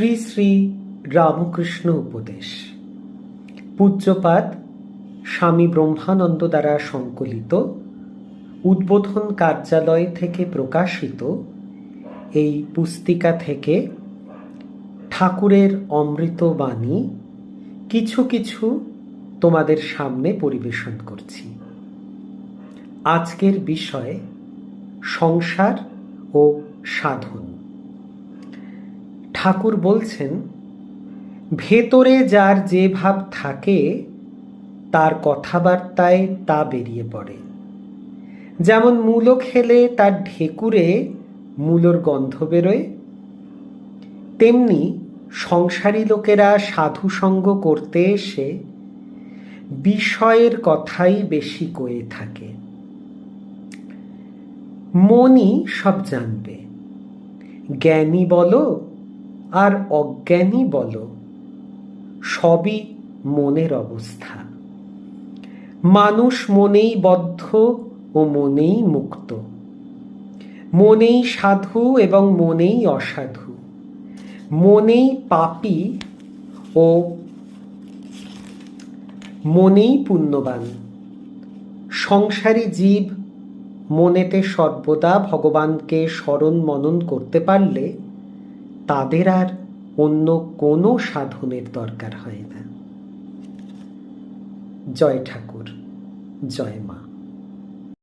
শ্রী শ্রী রামকৃষ্ণ উপদেশ। পূজ্যপাত স্বামী ব্রহ্মানন্দ দ্বারা সংকলিত, উদ্বোধন কার্যালয় থেকে প্রকাশিত এই পুস্তিকা থেকে ঠাকুরের অমৃতবাণী কিছু কিছু তোমাদের সামনে পরিবেশন করছি। আজকের বিষয় সংসার ও সাধন। ঠাকুর বলছেন, ভেতরে যার যে ভাব থাকে, তার কথাবার্তায় তা বেরিয়ে পড়ে। যেমন মূলো খেলে তার ঢেকুরে মূলোর গন্ধ বেরোয়, তেমনি সংসারী লোকেরা সাধুসঙ্গ করতে এসে বিষয়ের কথাই বেশি কয়ে থাকে। মনই সব জানবে। জ্ঞানী বলো আর অজ্ঞানী বলো, সবই মনের অবস্থা। মানুষ মনেই বদ্ধ ও মনেই মুক্ত। মনেই সাধু এবং মনেই অসাধু। মনেই পাপী ও মনেই পুণ্যবান। সংসারী জীব মনেতে সর্বদা ভগবানকে স্মরণ মনন করতে পারলে তাদের আর অন্য কোনো সাধনের দরকার হয় না। জয় ঠাকুর জয় মা।